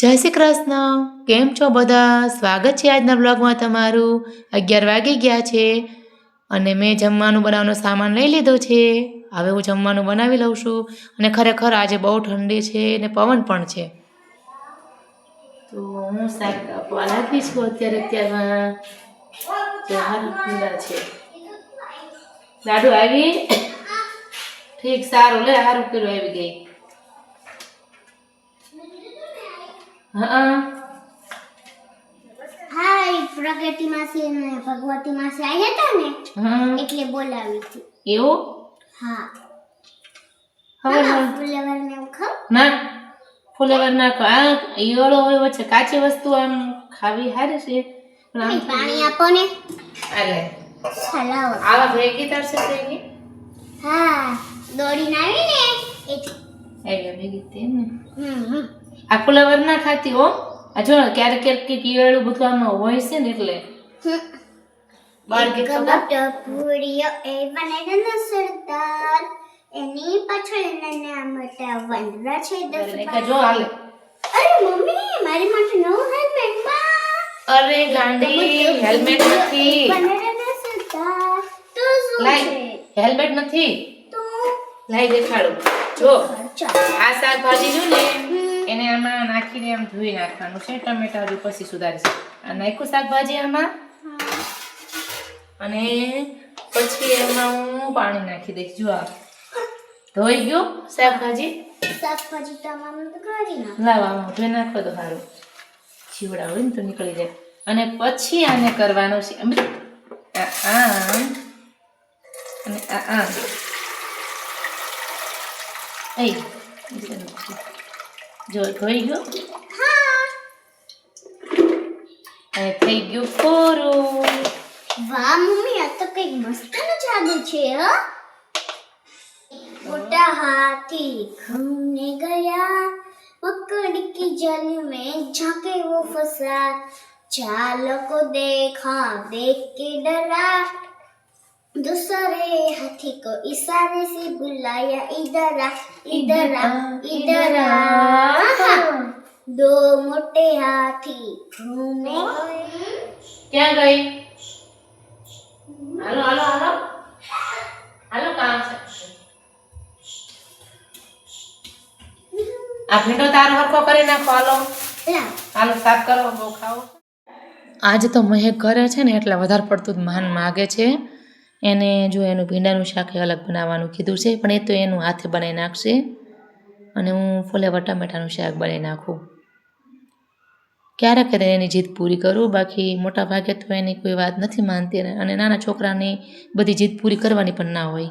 જય શ્રી કૃષ્ણ. કેમ છો બધા? સ્વાગત છે આજના બ્લોગમાં તમારું. અગિયાર વાગી ગયા છે અને મેં જમવાનું બનાવવાનો સામાન લઈ લીધો છે. હવે હું જમવાનું બનાવી લઉં છું અને ખરેખર આજે બહુ ઠંડી છે અને પવન પણ છે. તો હું શાક કાપવા લાગી છું અત્યારે અત્યારમાં. ખુલ્લા છે. લાડુ આવી? ઠીક, સારું. લે સારું કર્યું આવી ગઈ. હા. હાય પ્રગતિ માસી અને ભગવતી માસી આવ્યા હતા ને? હા એટલે બોલાવી હતી એવું? હા. હવે હા, ના- ફુલેવર ને એવું ખાવ ના ફુલેવર નાખો આ ઈયળો હોય વચ્ચે કાચી વસ્તુ આમ ખાવી સારી છે. પણ પાણી આપો ને. અરે. હલાવો. આવા ભેગી તારશે ભેગી હા દોડીને આવી ને એટલે ભેગી તેમ ને. હમ હમ. આ ફુલેવર ના ખાતી હો. આ જો ક્યારેક ક્યારેક બધું આમાં હોય છે ને એટલે. બાર બાળકી એક તો મોટો પૂરિયો એ સરદાર. એની પાછળ નાના મોટા વંદરા છે દસ જો હાલે. અરે મમ્મી મારી માટે નવું હેલ્મેટમાં. અરે ગાંડી હેલ્મેટ નથી. બનાવેલો સરદાર. તો શું છે? હેલ્મેટ નથી. તો? લાઈ દેખાડું. જો. આ શાકભાજી જો ને એને આમાં નાખીને આમ ધોઈ નાખવાનું છે ટમેટા હજુ પછી સુધારી આ નાખ્યું શાકભાજી આમાં? અને પછી એમાં હું પાણી નાખી દઈશ જો ધોઈ ગયું શાકભાજી? શાકભાજી તમામ કરી ધોઈ નાખો તો સારું. જીવડા હોય ને તો નીકળી જાય. અને પછી આને કરવાનું છે આમ અને આ આમ. એ જો ધોઈ ગયું અને થઈ ગયું કોરું વાહ મમ્મી આ તો કઈક મસ્ત નો જાદુ છે હ મોટા हाथी घूमने गया मकड़ी की जल में झाके वो फंसा चाल को देखा देख के डरा दूसरे हाथी को इशारे से बुलाया इधर आ इधर आ इधर आ दो मोटे हाथी घूमने गए ક્યાં ગઈ હાલો હાલો હાલો હાલો કામ છે આ ભીંડો તારો હરખો કરી નાખો હાલો લા હાલો સાફ કરો બહુ ખાઓ આજે તો મહેક ઘરે છે ને એટલે વધારે પડતું જ માન માગે છે એને જો એનું ભીંડાનું શાક એ અલગ બનાવવાનું કીધું છે, પણ એ તો એનું હાથે બનાવી નાખશે. અને હું ફુલેવર ટમેટાનું શાક બનાવી નાખું. ક્યારેક એની જીદ પૂરી કરું, બાકી મોટા ભાગે તો એની કોઈ વાત નથી માનતી અને નાના છોકરાની બધી જીદ પૂરી કરવાની પણ ના હોય.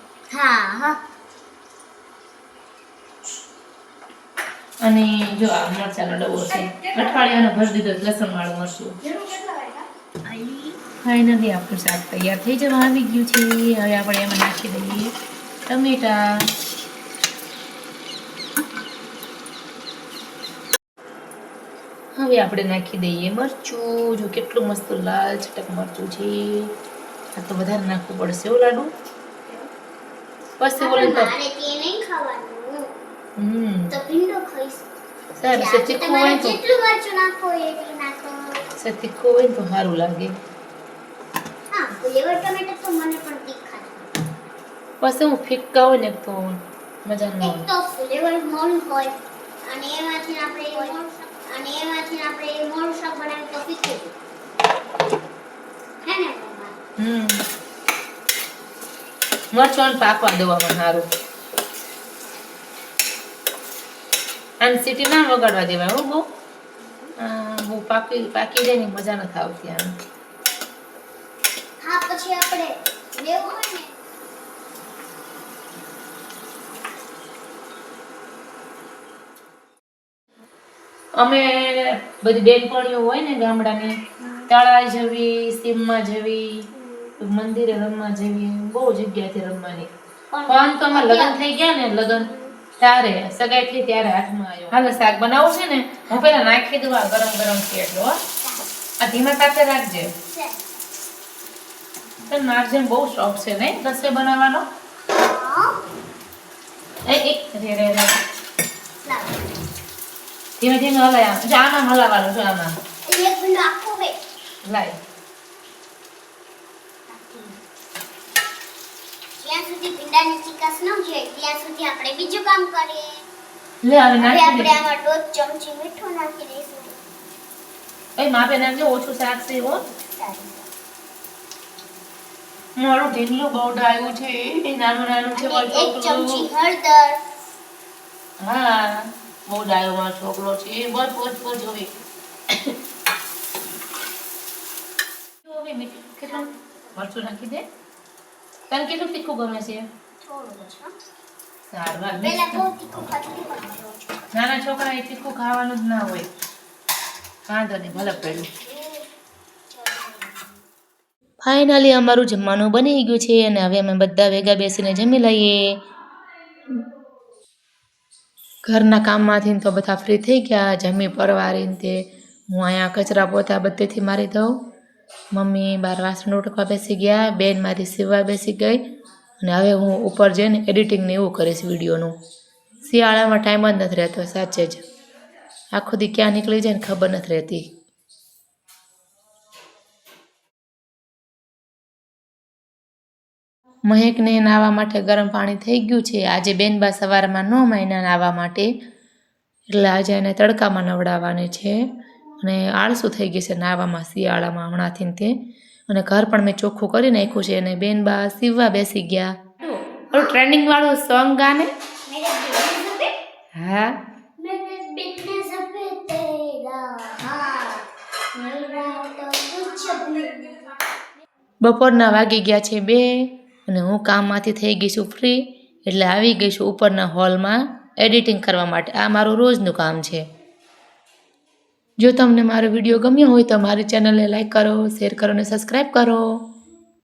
હા હા. અને જો આ મરચાનો ડબ્બો છે. અઠવાડિયાનો ભરી દીધો લસણ વાળું મરચું. ફાઇનલી આપણું શાક તૈયાર થઈ જવા આવી ગયું છે. હવે આપણે એમાં નાખી દઈએ ટમેટા. હવે આપણે નાખી દઈએ મરચું. જો કેટલું મસ્ત લાલ છટક મરચું છે. આ તો વધારે નાખવું પડશે એવું લાડુ. પછી બોલે તો. મારે તે નહીં ખાવાનું. હમ. તો ભીંડો ખાઈશ. તીખું તમારે હોય તો. જેટલું મરચું નાખો. એટલું નાખો હોય ને તો સારું લાગે. હા ફુલેવર ટમેટા તો મને પણ છે. પછી હું ફિક્કા હોય ને તો મજા ન આવે તો ફુલેવર મોળું હોય અને એમાંથી આપણે અને એમાંથી આપણે મોળું શાક બનાવીએ તો ફીકું હે ને? હમ. મરચાં પાકવા દેવામાં સારું અને સીટી ના વગાડવા દેવાય હો બહુ. બહુ પાકી પાકી જાય ને મજા નથી આવતી આમ હા પછી આપણે લેવું હોય ને. અમે બધી બેનપણીઓ હોય ને ગામડાની તળાવ જવી સીમમાં જવી મંદિરે રમવા જવી બહુ જગ્યાથી રમવાની. પણ તો અમારે લગ્ન થઈ ગયા ને લગ્ન ત્યારે સગાઈ થઈ ત્યારે હાથમાં આવ્યો. હાલો શાક બનાવવું છે ને હું પેલા નાખી દઉં આ ગરમ ગરમ છે એટલો આ ધીમા તાપે રાખજે. તને મારજે બહુ શોખ છે નહીં રસોઈ બનાવવાનો? એ એક રે રે રે. ધીમે ધીમે હલાય આમ. આમાં હલાવવાનું છે આમાં. લાય જ્યાં સુધી ભીંડાની ચિકાસ ન જાય ત્યાં સુધી આપણે બીજું કામ કરીએ. લે હવે હવે નાખી આપણે આમાં દોઢ ચમચી મીઠું નાખી દઈશું. એ માપે નાખજો ઓછું શાક છે હો. મારો ઢીંગલું બહુ ડાયું છે એ નાનું નાનું છે અને એક ચમચી હળદર. હા બહુ ડાયો મારો છોકરો છે. એ બસ બસ બસ જોવી. જોવી મીઠું. કેટલું? મરચું નાખી દે. તને કેટલું તીખું ગમે છે. નાના છોકરા એ તીખું ખાવાનું જ ના હોય વાંધો નહીં ભલે પડ્યું ફાઇનલી અમારું જમવાનું બની ગયું છે અને હવે અમે બધા ભેગા બેસીને જમી લઈએ. ઘરના કામમાંથી તો બધા ફ્રી થઈ ગયા. જમી પરવારીને તે હું અહીંયા કચરા પોતા બધેથી મારી દઉં. મમ્મી બાર વાસણ ઉટકવા બેસી ગયા, બેન મારી સીવવા બેસી ગઈ અને હવે હું ઉપર જઈને એડિટિંગને એવું કરીશ વિડીયોનું. શિયાળામાં ટાઈમ જ નથી રહેતો, સાચે જ. આખો દી ક્યાં નીકળી જાય ને ખબર નથી રહેતી. મહેકને નાહવા માટે ગરમ પાણી થઈ ગયું છે. આજે બેનબા સવારમાં ન મહિના નાહવા માટે. એટલે આજે એને તડકામાં નવડાવવાની છે. અને આળસું થઈ ગઈ છે નાવામાં શિયાળામાં હમણાંથી તે. અને ઘર પણ મેં ચોખ્ખું કરી નાખ્યું છે અને બેન બા સીવવા બેસી ગયા. ઓલું ટ્રેન્ડિંગ વાળું સોંગ ગાને? હા. બપોરના વાગી ગયા છે બે અને હું કામમાંથી થઈ ગઈ છું ફ્રી એટલે આવી ગઈ છું ઉપરના હોલમાં એડિટિંગ કરવા માટે. આ મારું રોજનું કામ છે. જો તમને મારો વીડિયો ગમ્યો હોય તો મારી ચેનલને લાઈક કરો શેર કરો અને સબસ્ક્રાઈબ કરો.